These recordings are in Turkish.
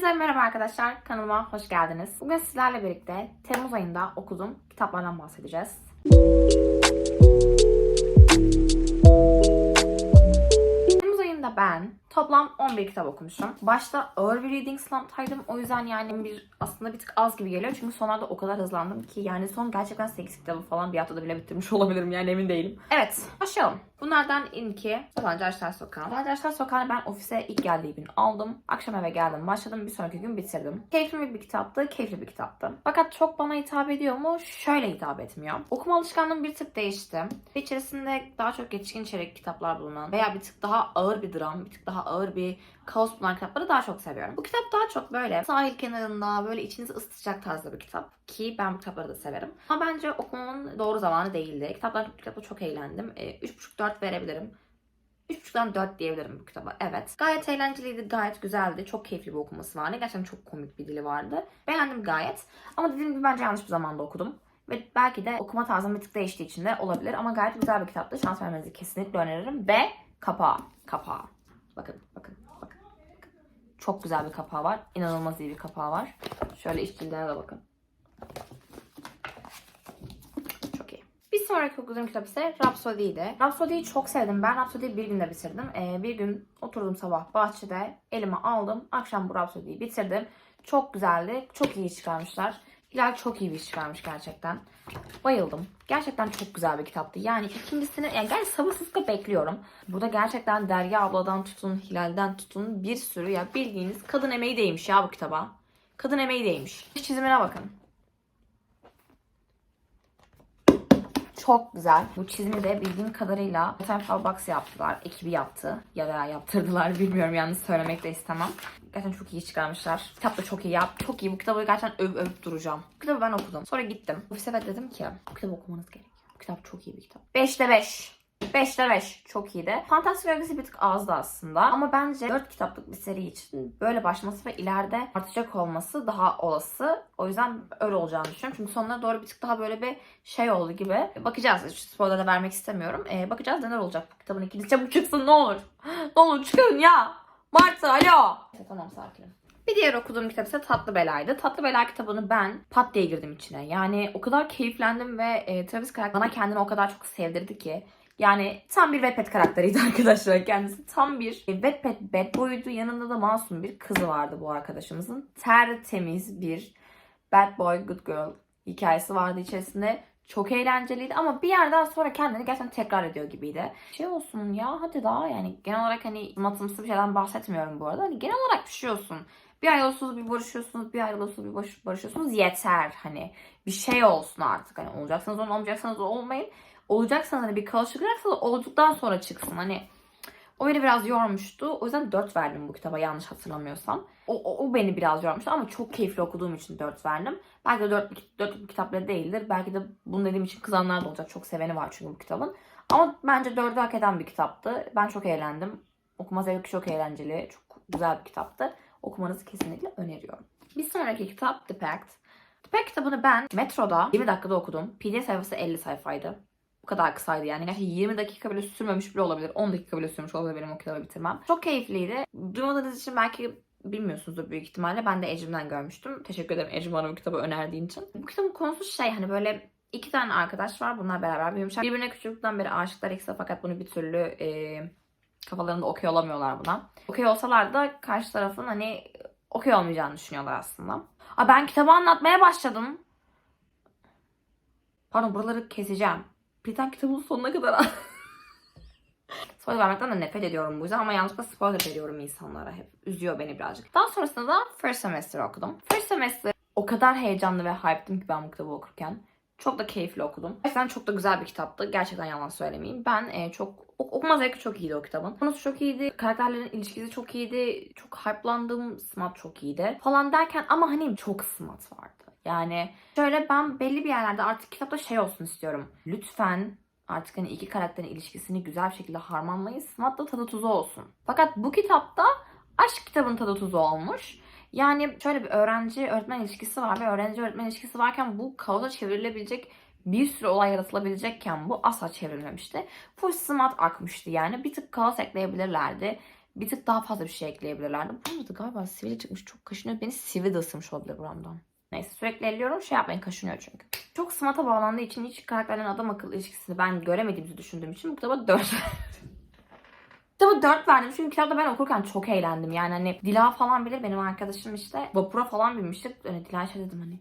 Hepinize merhaba arkadaşlar. Kanalıma hoş geldiniz. Bugün sizlerle birlikte Temmuz ayında okuduğum kitaplardan bahsedeceğiz. Temmuz ayında ben toplam 11 kitap okumuşum. Başta ağır bir reading slump'taydım. O yüzden yani bir aslında bir tık az gibi geliyor. Çünkü sonlarda o kadar hızlandım ki yani son gerçekten 8 kitabı falan bir haftada bile bitirmiş olabilirim yani emin değilim. Evet başlayalım. Bunlardan ilki Yabancı Aşklar Sokağı. Yabancı Aşklar Sokağı'nı ben ofise ilk geldiği gün aldım. Akşam eve geldim. Başladım. Bir sonraki gün bitirdim. Keyifli bir kitaptı. Keyifli bir kitaptı. Fakat çok bana hitap ediyor mu? Şöyle hitap etmiyor. Okuma alışkanlığım bir tık değişti. İçerisinde daha çok yetişkin içerik kitaplar bulunan veya bir tık daha ağır bir dram, bir tık daha ağır bir kaos bulunan kitapları daha çok seviyorum. Bu kitap daha çok böyle sahil kenarında böyle içinizi ısıtacak tarzda bir kitap. Ki ben bu kitapları da severim. Ama bence okumamın doğru zamanı değildi. Kitaplar, kitapta çok eğlendim. E, 3.5-4 verebilirim. 3.5'dan 4 diyebilirim bu kitaba. Evet. Gayet eğlenceliydi, gayet güzeldi. Çok keyifli bir okuması vardı. Gerçekten çok komik bir dili vardı. Beğendim gayet. Ama dediğim gibi bence yanlış bir zamanda okudum. Ve belki de okuma tarzım bir tık değiştiği için de olabilir. Ama gayet güzel bir kitaptı. Şans vermenizi kesinlikle öneririm. Ve kapağı. Kapağı. Bakın, bakın, bakın. Çok güzel bir kapağı var. İnanılmaz iyi bir kapağı var. Şöyle iç cildine de bakın. Çok iyi. Bir sonraki okuduğum kitap ise Rhapsody'ydi. Rhapsody'yi çok sevdim. Ben Rhapsody'yi bir günde bitirdim. Ee, bir gün oturdum sabah bahçede. Elime aldım. Akşam bu Rhapsody'yi bitirdim. Çok güzeldi. Çok iyi çıkarmışlar. Hilal çok iyi bir iş çıkarmış gerçekten. Bayıldım. Gerçekten çok güzel bir kitaptı. Yani ikincisini yani gerçekten sabırsızlıkla bekliyorum. Burada gerçekten Derya abladan tutun, Hilal'den tutun bir sürü ya bildiğiniz kadın emeği değmiş ya bu kitaba. Kadın emeği değmiş. Çizimine bakın. Çok güzel. Bu çizimi de bildiğim kadarıyla Time Box yaptılar. Ekibi yaptı. Ya da yaptırdılar bilmiyorum. Yalnız söylemek de istemem. Gerçekten çok iyi çıkarmışlar. Kitap da çok iyi yap. Çok iyi. Bu kitabı gerçekten övüp övüp duracağım. Bu kitabı ben okudum. Sonra gittim. Ofise de dedim ki bu kitabı okumanız gerekiyor. Bu kitap çok iyi bir kitap. 5'te 5. 5'te 5 çok iyiydi. Fantastik öyküsü bir tık azdı aslında. Ama bence 4 kitaplık bir seri için böyle başlaması ve ileride artacak olması daha olası. O yüzden öyle olacağını düşünüyorum. Çünkü sonuna doğru bir tık daha böyle bir şey oldu gibi. Bakacağız. Spoiler da vermek istemiyorum. Ee, bakacağız neler olacak bu kitabın ikincisi. Çabuk çıksın ne olur. Ne olur çıkın ya. Martı alo. Tamam sakinim. Bir diğer okuduğum kitap ise Tatlı Bela'ydı. Tatlı Bela kitabını ben pat diye girdim içine. Yani o kadar keyiflendim ve e, Travis karakter bana kendini o kadar çok sevdirdi ki. Yani tam bir Wattpad karakteriydi arkadaşlar kendisi. Tam bir e, Wattpad bad boy'du. Yanında da masum bir kızı vardı bu arkadaşımızın. Tertemiz bir bad boy good girl hikayesi vardı içerisinde. Çok eğlenceliydi ama bir yerden sonra kendini gerçekten tekrar ediyor gibiydi. Şey olsun ya hadi daha yani genel olarak hani matımsı bir şeyden bahsetmiyorum bu arada. Hani genel olarak bir olsun. Bir ayrılıyorsunuz bir barışıyorsunuz, bir ayrılıyorsunuz bir barış- barışıyorsunuz yeter hani. Bir şey olsun artık hani olacaksanız olun olmayacaksanız olmayın. Olacaksanız hani bir kaos çıkacaksa olduktan sonra çıksın hani. O beni biraz yormuştu. O yüzden 4 verdim bu kitaba yanlış hatırlamıyorsam. O, o, o beni biraz yormuştu ama çok keyifli okuduğum için 4 verdim. Belki de 4, 4 kitapları değildir. Belki de bunu dediğim için kızanlar da olacak. Çok seveni var çünkü bu kitabın. Ama bence 4'ü hak eden bir kitaptı. Ben çok eğlendim. Okuma zevki çok eğlenceli. Çok güzel bir kitaptı. Okumanızı kesinlikle öneriyorum. Bir sonraki kitap The Pact. The Pact kitabını ben metroda 20 dakikada okudum. PDF sayfası 50 sayfaydı. Kadar kısaydı yani. Gerçi 20 dakika bile sürmemiş bile olabilir. 10 dakika bile sürmüş olabilir benim o kitabı bitirmem. Çok keyifliydi. Duymadığınız için belki bilmiyorsunuzdur büyük ihtimalle. Ben de Ecrim'den görmüştüm. Teşekkür ederim Ecrim bana bu kitabı önerdiğin için. Bu kitabın konusu şey hani böyle iki tane arkadaş var. Bunlar beraber büyümüşler. Birbirine küçüklükten beri aşıklar ikisi fakat bunu bir türlü e, kafalarında okey olamıyorlar buna. Okey olsalar da karşı tarafın hani okey olmayacağını düşünüyorlar aslında. Aa, ben kitabı anlatmaya başladım. Pardon buraları keseceğim. Birden kitabın sonuna kadar Spoiler vermekten de nefret ediyorum bu yüzden ama yanlışlıkla spoiler veriyorum insanlara hep. Üzüyor beni birazcık. Daha sonrasında da First Semester okudum. First Semester o kadar heyecanlı ve hype'dım ki ben bu kitabı okurken. Çok da keyifli okudum. Gerçekten çok da güzel bir kitaptı. Gerçekten yalan söylemeyeyim. Ben e, çok ok- okuma zevki çok iyiydi o kitabın. Konusu çok iyiydi. Karakterlerin ilişkisi çok iyiydi. Çok hype'landım. Smart çok iyiydi. Falan derken ama hani çok smart vardı. Yani şöyle ben belli bir yerlerde artık kitapta şey olsun istiyorum. Lütfen artık hani iki karakterin ilişkisini güzel bir şekilde harmanlayın. Da tadı tuzu olsun. Fakat bu kitapta aşk kitabın tadı tuzu olmuş. Yani şöyle bir öğrenci öğretmen ilişkisi var ve öğrenci öğretmen ilişkisi varken bu kaosa çevrilebilecek bir sürü olay yaratılabilecekken bu asla çevrilmemişti. Full smart akmıştı yani. Bir tık kaos ekleyebilirlerdi. bir tık daha fazla bir şey ekleyebilirlerdi. Burada da galiba sivri çıkmış. Çok kaşınıyor. Beni sivri de ısırmış olabilir buramdan. Neyse sürekli elliyorum. Şey yapmayın kaşınıyor çünkü. Çok smata bağlandığı için hiç karakterlerin adam akıllı ilişkisini ben göremediğimizi düşündüğüm için bu kitaba 4 Kitaba 4 verdim çünkü kitapta ben okurken çok eğlendim. Yani hani Dila falan bilir benim arkadaşım işte vapura falan binmiştik. Hani Dila şey dedim hani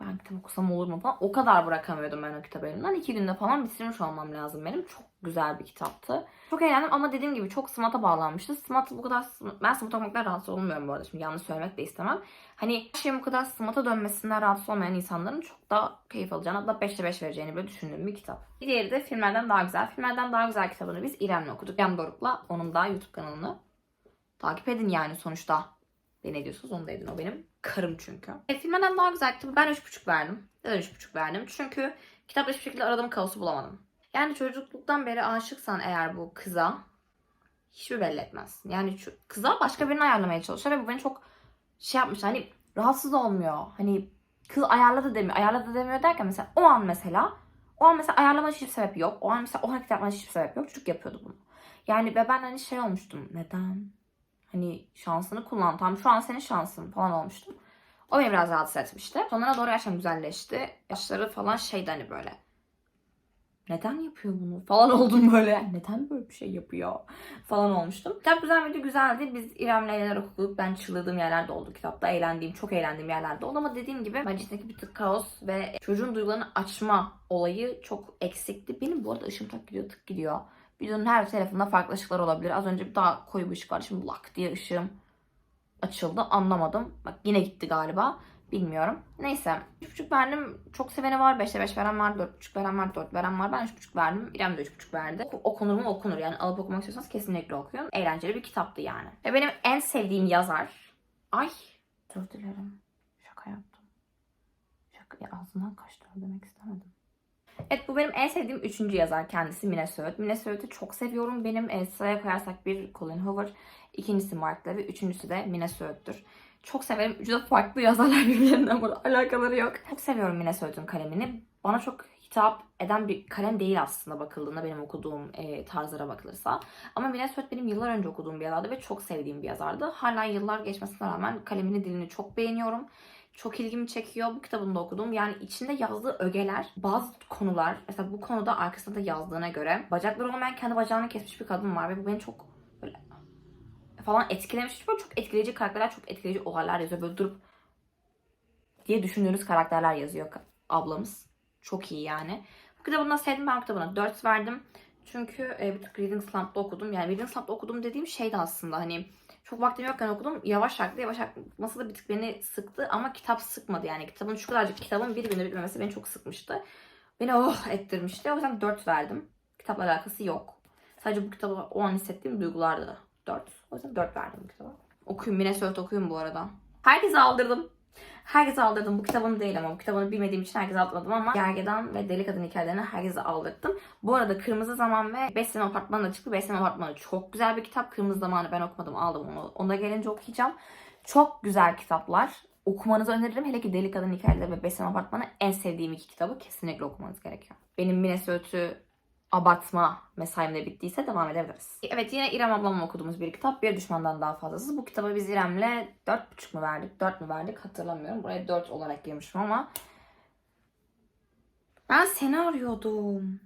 ben kitap okusam olur mu falan. O kadar bırakamıyordum ben o kitabı elimden. İki günde falan bitirmiş olmam lazım benim. Çok güzel bir kitaptı. Çok eğlendim ama dediğim gibi çok smata bağlanmıştı. Smart bu kadar ben smart olmaktan rahatsız olmuyorum bu arada. Şimdi yanlış söylemek de istemem. Hani her şeyin bu kadar smata dönmesinden rahatsız olmayan insanların çok daha keyif alacağını hatta 5'te 5 vereceğini böyle düşündüğüm bir kitap. Bir diğeri de filmlerden daha güzel. Filmlerden daha güzel kitabını biz İrem'le okuduk. İrem Doruk'la onun da YouTube kanalını takip edin yani sonuçta. Beni ne diyorsunuz onu da edin. O benim karım çünkü. E, filmlerden daha güzel kitabı ben 3.5 verdim. Neden 3.5 verdim? Çünkü kitapta hiçbir şekilde aradığım kaosu bulamadım. Yani çocukluktan beri aşıksan eğer bu kıza hiçbir belli etmez. Yani şu kıza başka birini ayarlamaya çalışıyor ve bu beni çok şey yapmış. Hani rahatsız olmuyor. Hani kız ayarladı demiyor. Ayarladı demiyor derken mesela o an mesela o an mesela ayarlama hiçbir sebep yok. O an mesela o hareket yapmanın hiçbir sebep yok. Çocuk yapıyordu bunu. Yani ve ben hani şey olmuştum. Neden? Hani şansını kullan. Tam şu an senin şansın falan olmuştum. O beni biraz rahatsız etmişti. Sonlara doğru gerçekten güzelleşti. Yaşları falan şeydi hani böyle. Neden yapıyor bunu? Falan oldum böyle. Neden böyle bir şey yapıyor? Falan olmuştum. Kitap güzel miydi? Güzeldi. Biz İrem'le eğlenerek okuduk. Ben çıldırdığım yerlerde oldu kitapta. Eğlendiğim, çok eğlendiğim yerlerde oldu. Ama dediğim gibi bence bir tık kaos ve çocuğun duygularını açma olayı çok eksikti. Benim bu arada ışığım tak gidiyor, tık gidiyor. Videonun her telefonunda farklı ışıklar olabilir. Az önce bir daha koyu bir ışık vardı. Şimdi lak diye ışığım açıldı. Anlamadım. Bak yine gitti galiba. Bilmiyorum. Neyse. 3.5 verdim. Çok seveni var. 5'te 5 veren var. 4.5 veren var. 4 veren var. Ben 3.5 verdim. İrem de 3.5 verdi. Oku- Okunur mu? Okunur. Yani alıp okumak istiyorsanız kesinlikle okuyun. Eğlenceli bir kitaptı yani. Ve benim en sevdiğim yazar. Ay. Çok dilerim. Şaka yaptım. Şaka. Ya ağzından kaçtı. Demek istemedim. Evet bu benim en sevdiğim üçüncü yazar kendisi Mine Söğüt. Mine Söğüt'ü çok seviyorum. Benim e, sıraya koyarsak bir Colin Hoover, ikincisi Mark Levy, üçüncüsü de Mine Söğüt'tür. Çok severim. Üçü de farklı yazarlar birbirlerinden burada alakaları yok. Çok seviyorum Mine Söğüt'ün kalemini. Bana çok hitap eden bir kalem değil aslında bakıldığında benim okuduğum e, tarzlara bakılırsa. Ama Mine Söğüt benim yıllar önce okuduğum bir yazardı ve çok sevdiğim bir yazardı. Hala yıllar geçmesine rağmen kalemini dilini çok beğeniyorum çok ilgimi çekiyor. Bu kitabını da okudum. Yani içinde yazdığı ögeler, bazı konular, mesela bu konuda arkasında da yazdığına göre bacakları olmayan kendi bacağını kesmiş bir kadın var ve bu beni çok falan etkilemiş. Böyle çok etkileyici karakterler, çok etkileyici olaylar yazıyor. Böyle durup diye düşündüğünüz karakterler yazıyor ablamız. Çok iyi yani. Bu kitabını da sevdim. Ben bu kitabına 4 verdim. Çünkü e, bir tık Reading Slump'da okudum. Yani Reading Slump'da okudum dediğim şey de aslında hani çok vaktim yokken okudum. Yavaş aktı. Yavaş akması bir tık beni sıktı ama kitap sıkmadı. Yani kitabın şu kadarcık kitabın bir günde bitmemesi beni çok sıkmıştı. Beni oh ettirmişti. O yüzden 4 verdim. Kitapla alakası yok. Sadece bu kitaba o an hissettiğim duygularda da 4. O yüzden 4 verdim bu kitaba. Okuyun. Minnesota okuyun bu arada. Herkese aldırdım. Herkese aldırdım. Bu kitabını değil ama bu kitabını bilmediğim için herkese aldırmadım ama Gergedan ve Deli Kadın hikayelerini herkese aldırdım. Bu arada Kırmızı Zaman ve Beş Sene Apartmanı da çıktı. Beş Sene Apartmanı çok güzel bir kitap. Kırmızı Zamanı ben okumadım aldım onu. Ona gelince okuyacağım. Çok güzel kitaplar. Okumanızı öneririm. Hele ki Deli Kadın Hikayeleri ve Beş Sene Apartmanı en sevdiğim iki kitabı kesinlikle okumanız gerekiyor. Benim Minnesota abartma mesaimle bittiyse devam edebiliriz. Evet yine İrem ablamla okuduğumuz bir kitap. Bir düşmandan daha fazlası. Bu kitabı biz İrem'le 4,5 mu verdik? 4 mü verdik? Hatırlamıyorum. Buraya 4 olarak girmişim ama ben seni arıyordum.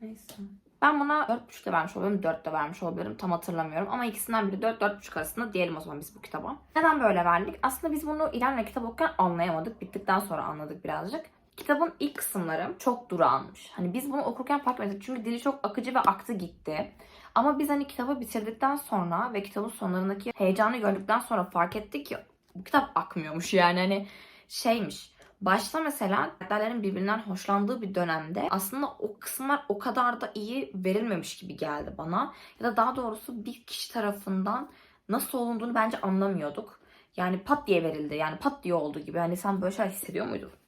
Neyse. Ben buna 4,5 de vermiş olabilirim, 4 de vermiş olabilirim. Tam hatırlamıyorum. Ama ikisinden biri 4-4,5 arasında diyelim o zaman biz bu kitaba. Neden böyle verdik? Aslında biz bunu İrem'le kitap okurken anlayamadık. Bittikten sonra anladık birazcık. Kitabın ilk kısımları çok durağanmış. Hani biz bunu okurken fark etmedik. Çünkü dili çok akıcı ve aktı gitti. Ama biz hani kitabı bitirdikten sonra ve kitabın sonlarındaki heyecanı gördükten sonra fark ettik ki bu kitap akmıyormuş yani hani şeymiş. Başta mesela karakterlerin birbirinden hoşlandığı bir dönemde aslında o kısımlar o kadar da iyi verilmemiş gibi geldi bana. Ya da daha doğrusu bir kişi tarafından nasıl olunduğunu bence anlamıyorduk. Yani pat diye verildi. Yani pat diye oldu gibi. Hani sen böyle şeyler hissediyor muydun?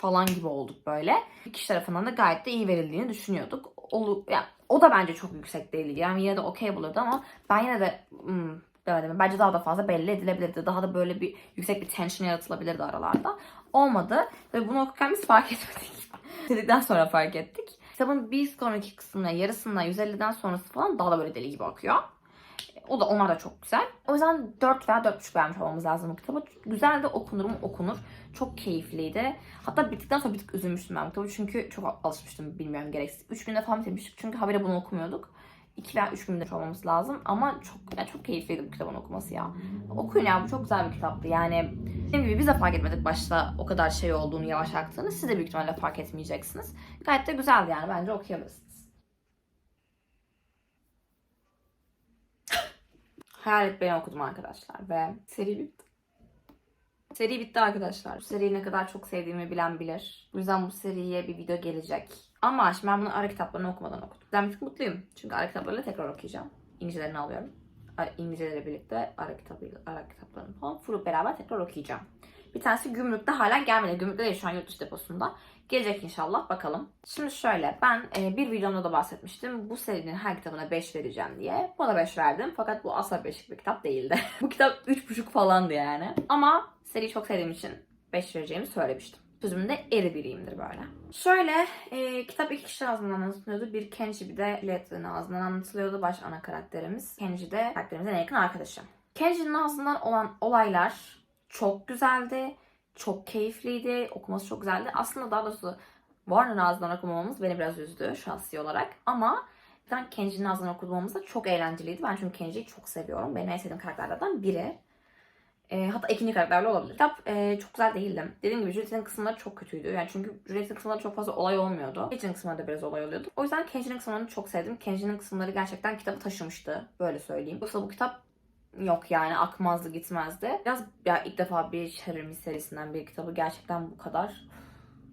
Falan gibi olduk böyle. Bir kişi tarafından da gayet de iyi verildiğini düşünüyorduk. Olu, yani o da bence çok yüksek değildi. Yani yine de okey bulurdu ama ben yine de hmm, demedim. Bence daha da fazla belli edilebilirdi. Daha da böyle bir yüksek bir tension yaratılabilirdi aralarda. Olmadı. Ve bunu okurken biz fark etmedik. Dedikten sonra fark ettik. Kitabın bir sonraki kısmına yarısından 150'den sonrası falan daha da böyle deli gibi akıyor. O da onlar da çok güzel. O yüzden 4 veya 4,5 vermiş olmamız lazım bu kitabı. Güzel de okunur mu okunur. Çok keyifliydi. Hatta bittikten sonra bir tık üzülmüştüm ben bu kitabı. Çünkü çok alışmıştım bilmiyorum gereksiz. 3 günde falan bitirmiştik. Çünkü habire bunu okumuyorduk. 2 veya 3 günde olmamız lazım. Ama çok yani çok keyifliydi bu kitabın okuması ya. Okuyun ya bu çok güzel bir kitaptı. Yani dediğim gibi biz de fark etmedik başta o kadar şey olduğunu yavaş aktığını. Siz de büyük ihtimalle fark etmeyeceksiniz. Gayet de güzeldi yani bence okuyabilirsiniz. Hayalet Beni okudum arkadaşlar ve seri bitti. Seri bitti arkadaşlar. Seriyi ne kadar çok sevdiğimi bilen bilir. Bu yüzden bu seriye bir video gelecek. Ama şimdi ben bunu ara kitaplarını okumadan okudum. Ben tık mutluyum. Çünkü ara kitaplarıyla tekrar okuyacağım. İngilizcelerini alıyorum. İngilizceleri birlikte ara kitabıyla, ara kitaplarını falan full beraber tekrar okuyacağım. Bir tanesi gümrükte hala gelmedi. Gümrükte değil şu an yurt dışı deposunda. Gelecek inşallah bakalım. Şimdi şöyle ben e, bir videomda da bahsetmiştim. Bu serinin her kitabına 5 vereceğim diye. Buna 5 verdim. Fakat bu asla 5'lik bir kitap değildi. bu kitap 3,5 falandı yani. Ama seriyi çok sevdiğim için 5 vereceğimi söylemiştim. Sözümde eri biriyimdir böyle. Şöyle e, kitap iki kişi ağzından anlatılıyordu. Bir Kenji bir de Let'in ağzından anlatılıyordu. Baş ana karakterimiz. Kenji de karakterimizin en yakın arkadaşı. Kenji'nin ağzından olan olaylar çok güzeldi. Çok keyifliydi. Okuması çok güzeldi. Aslında daha doğrusu Warner ağzından okumamamız beni biraz üzdü şahsi olarak. Ama ben Kenji'nin ağzından okumamız da çok eğlenceliydi. Ben çünkü Kenji'yi çok seviyorum. Benim en sevdiğim karakterlerden biri. E, hatta ikinci karakterli olabilir. Kitap e, çok güzel değildi. Dediğim gibi Juliet'in kısımları çok kötüydü. Yani çünkü Juliet'in kısımları çok fazla olay olmuyordu. Kenji'nin kısımlarında biraz olay oluyordu. O yüzden Kenji'nin kısımlarını çok sevdim. Kenji'nin kısımları gerçekten kitabı taşımıştı. Böyle söyleyeyim. Yoksa bu kitap yok yani akmazdı gitmezdi. Biraz ya ilk defa bir Şerir serisinden bir kitabı gerçekten bu kadar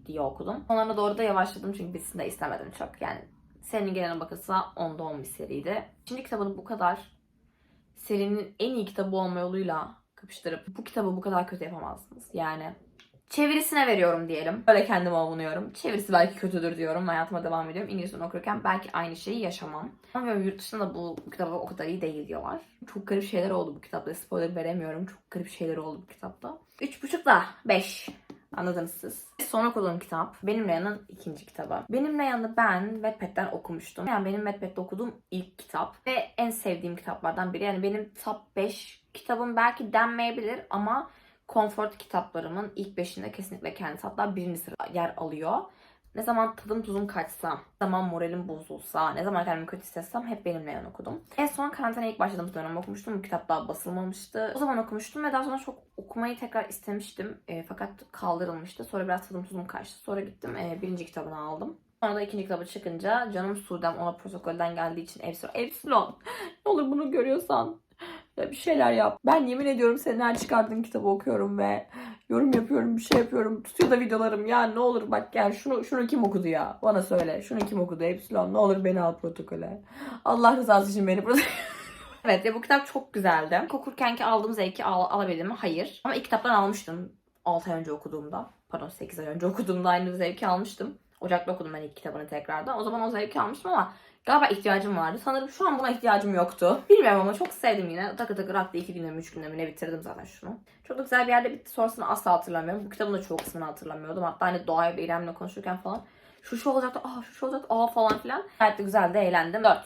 diye okudum. Onlara doğru da yavaşladım çünkü bitsin de istemedim çok. Yani serinin geneline bakılsa 10'da 10 bir seriydi. Şimdi kitabını bu kadar serinin en iyi kitabı olma yoluyla kapıştırıp bu kitabı bu kadar kötü yapamazsınız. Yani çevirisine veriyorum diyelim. Böyle kendime avunuyorum. Çevirisi belki kötüdür diyorum. Hayatıma devam ediyorum. İngilizce okurken belki aynı şeyi yaşamam. Ama yurt dışında da bu, kitabı o kadar iyi değil diyorlar. Çok garip şeyler oldu bu kitapta. Spoiler veremiyorum. Çok garip şeyler oldu bu kitapta. 3.5 da 5. Anladınız siz. Son okuduğum kitap Benim Reyhan'ın ikinci kitabı. Benim Reyhan'ı ben Wattpad'den okumuştum. Yani benim Wattpad'de okuduğum ilk kitap. Ve en sevdiğim kitaplardan biri. Yani benim top 5 kitabım belki denmeyebilir ama Comfort kitaplarımın ilk beşinde kesinlikle kendisi hatta birinci sıra yer alıyor. Ne zaman tadım tuzum kaçsa, ne zaman moralim bozulsa, ne zaman kendimi kötü hissetsem hep benimle yan okudum. En son karantinaya ilk başladığım dönem okumuştum. Bu kitap daha basılmamıştı. O zaman okumuştum ve daha sonra çok okumayı tekrar istemiştim. E, fakat kaldırılmıştı. Sonra biraz tadım tuzum kaçtı. Sonra gittim e, birinci kitabını aldım. Sonra da ikinci kitabı çıkınca canım Suudem ona protokolden geldiği için Epsilon. Epsilon ne olur bunu görüyorsan bir şeyler yap. Ben yemin ediyorum senin her çıkardığın kitabı okuyorum ve yorum yapıyorum, bir şey yapıyorum. Tutuyor da videolarım. Ya ne olur bak gel şunu şunu kim okudu ya? Bana söyle. Şunu kim okudu? Epsilon ne olur beni al protokole. Allah rızası için beni protokole. evet ya bu kitap çok güzeldi. Okurkenki aldığım zevki al, alabildim mi? Hayır. Ama ilk kitaptan almıştım. 6 ay önce okuduğumda. Pardon 8 ay önce okuduğumda aynı zevki almıştım. Ocak'ta okudum ben ilk kitabını tekrardan. O zaman o zevki almıştım ama galiba ihtiyacım vardı. Sanırım şu an buna ihtiyacım yoktu. Bilmiyorum ama çok sevdim yine. Takı takı raktı 2 günde mi 3 günde mi ne bitirdim zaten şunu. Çok da güzel bir yerde bitti. Sonrasını asla hatırlamıyorum. Bu kitabın da çoğu kısmını hatırlamıyordum. Hatta hani Doğa'ya ve İrem'le konuşurken falan şu şu olacaktı, aa şu şu olacaktı, aa falan filan. Gayet de güzel de eğlendim. 4.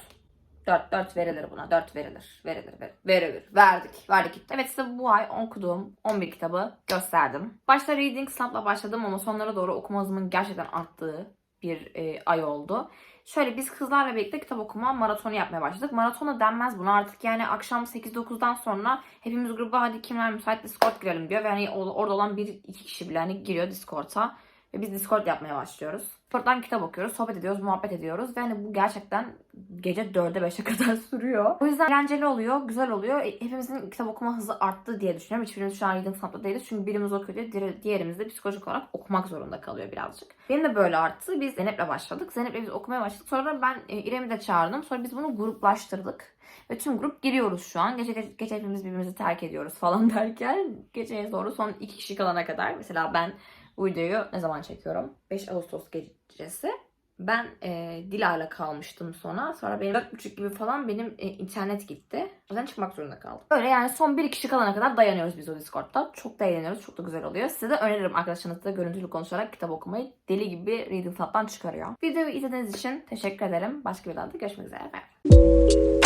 4, 4 verilir buna. 4 verilir. Verilir, verilir. Verilir. Verdik. Verdik. Evet size bu ay okuduğum 11 kitabı gösterdim. Başta Reading Slump'la başladım ama sonlara doğru okuma hızımın gerçekten arttığı bir e, ay oldu. Şöyle biz kızlarla birlikte kitap okuma maratonu yapmaya başladık. Maratona denmez buna artık yani akşam 8-9'dan sonra hepimiz gruba hadi kimler müsait Discord girelim diyor. Ve hani orada olan bir iki kişi bile hani giriyor Discord'a. Ve biz Discord yapmaya başlıyoruz. Discord'dan kitap okuyoruz, sohbet ediyoruz, muhabbet ediyoruz. Ve hani bu gerçekten gece 4'e 5'e kadar sürüyor. O yüzden eğlenceli oluyor, güzel oluyor. E, Hepimizin kitap okuma hızı arttı diye düşünüyorum. Hiçbirimiz şu an reading sınıfta değiliz. Çünkü birimiz okuyor diye diğer- diğerimiz de psikolojik olarak okumak zorunda kalıyor birazcık. Benim de böyle arttı. Biz Zeynep'le başladık. Zeynep'le biz okumaya başladık. Sonra ben e, İrem'i de çağırdım. Sonra biz bunu gruplaştırdık. Ve tüm grup giriyoruz şu an. Gece, gece, gece hepimiz birbirimizi terk ediyoruz falan derken geceye doğru son iki kişi kalana kadar. Mesela ben bu videoyu ne zaman çekiyorum? 5 Ağustos gecesi. Ben e, Dilar'la kalmıştım sonra. Sonra benim 4.30 gibi falan benim e, internet gitti. O yüzden çıkmak zorunda kaldım. Öyle yani son 1 kişi kalana kadar dayanıyoruz biz o Discord'da. Çok da eğleniyoruz. Çok da güzel oluyor. Size de öneririm arkadaşlarınızla görüntülü konuşarak kitap okumayı deli gibi Reading Club'dan çıkarıyor. Videoyu izlediğiniz için teşekkür ederim. Başka bir videoda görüşmek üzere. Bye.